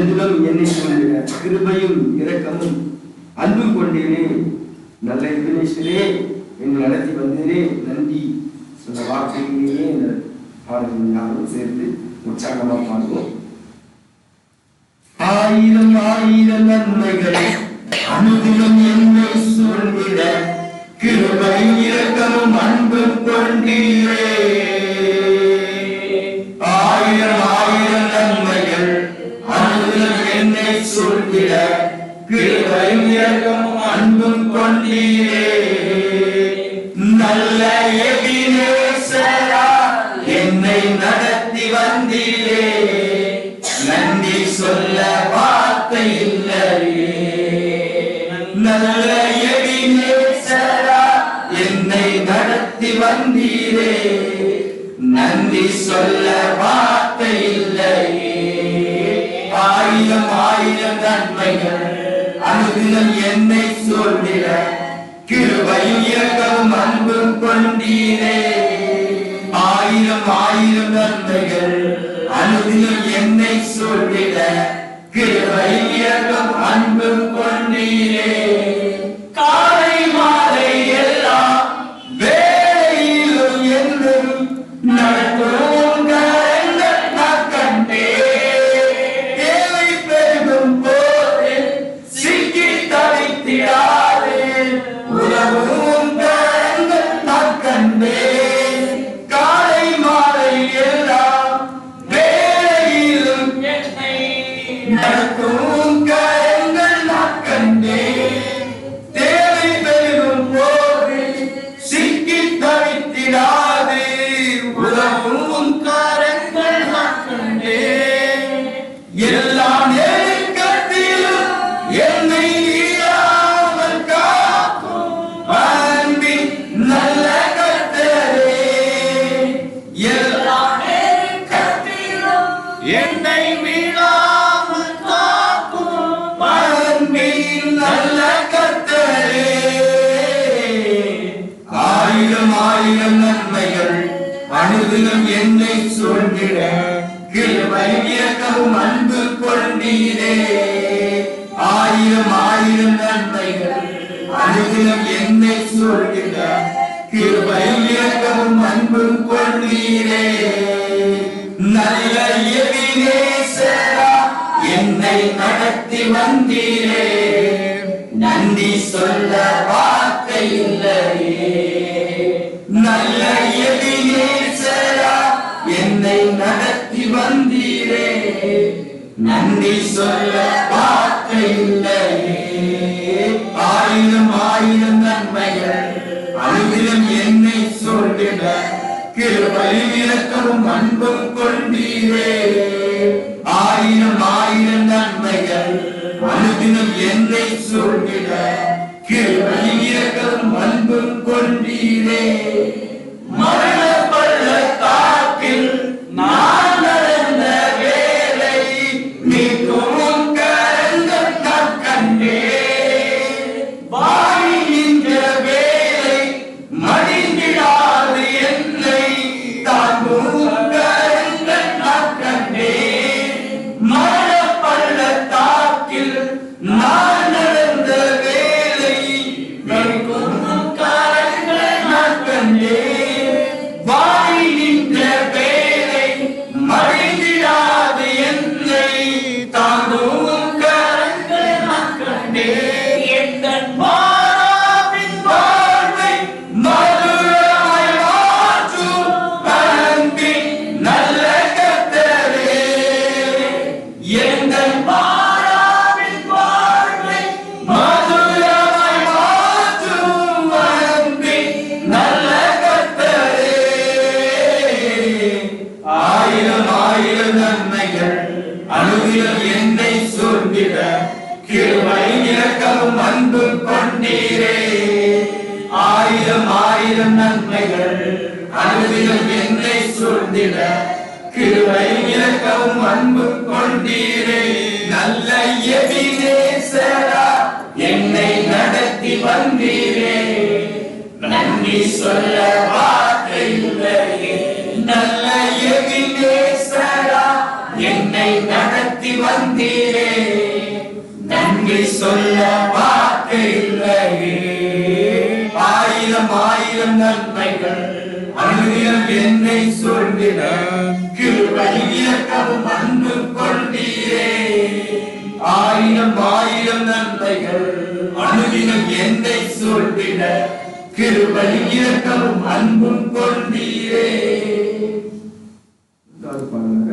அனுதினம் என்னை சொல்லுகிற கிருபையும் இரக்கமும் அன்பு கொண்டேனே. நல்ல விக்னேஸ்வரே என்னை நடத்தி வந்தேனே நன்றி சொன்ன வார்த்தையிலேயே இந்த பாடல்கள் யாரும் சேர்ந்து உற்சாகமா பாடுவோம். ஆயிரம் ஆயிரம் நன்மைகளை அனுதினம் என்னை சொல்கிற கிருபை இரக்கமும் அன்பும் கொண்டீரே. சொல்கிற கிருபை இரக்கமும் அன்பும் கொண்டீரே. நல்ல எபினேசரா என்னை நடத்தி வந்தீரே. நன்றி சொல்ல வார்த்தை இல்லையே. நல்ல எபினேசரா என்னை நடத்தி வந்தீரே. நன்றி சொல்ல வார்த்தை இல்லையே. ஆயிரம் ஆயிரம் நன்மைகள். அனுதினம் என்னை சொல்லிட கிருபையும் இரக்கமும் அன்பும் கொண்டீரே. ஆயிரம் ஆயிரம் நன்மைகள். அனுதினம் என்னை சொல்லிட கிருபையும் இரக்கம் அன்பும் கொண்டீரே. என்னை வீழாமல் காக்கும் அன்பின் நல்ல கத்தரே ஆயிரம் ஆயிரம் நன்மைகள் அனுதினம் என்னை சொல்கிற கிருபை இயக்கவும் அன்பு கொண்டீரே ஆயிரம் ஆயிரம் நன்மைகள் அனுதினம் என்னை சொல்கிற கிருபை இயக்கவும் அன்பு கொண்டீரே எபினேசரா என்னை நடத்தி வந்தீரே. நன்றி சொல்ல வார்த்தை இல்லையே. நல்ல எபினேசரா என்னை நடத்தி வந்தீரே. நன்றி சொல்ல வார்த்தை இல்லையே. ஆயிரம் ஆயிரம் நன்மைகள் அனுதினம் என்னை சொல்லிட கிருபை இறக்கவும் அன்பும் கொண்டீரே சொல்கிற கிருமையகம் அன்பும் கொண்டீரே ஆயிரம் ஆயிரம் நன்மைகள் அனுதினம் என்னை சொல்கிற கிருபை இரக்கமும் அன்பு கொண்டீரே ஆயிரம் ஆயிரம் நன்மைகள் அனுதினம் என்னை சொல்ந்திட கிருபை இரக்கமும் அன்பு கொண்டீரே நல்ல எபினேசரா என்னை நடத்தி வந்தீரே. நன்றி சொல்ல என்னை நடத்தி வந்தீரே. நன்றி சொல்ல வார்த்தை இல்லையே ஆயிரம் ஆயிரம் நன்மைகள் அனுதினம் என்னை சொல்லிட கிருபை இறக்கவும் அன்பு கொண்டீரே ஆயிரம் ஆயிரம் நன்மைகள் அனுதினம் என்னை சொல்லிட கிருபை இறக்கவும் அன்பும் கொண்டீரே பாருங்க.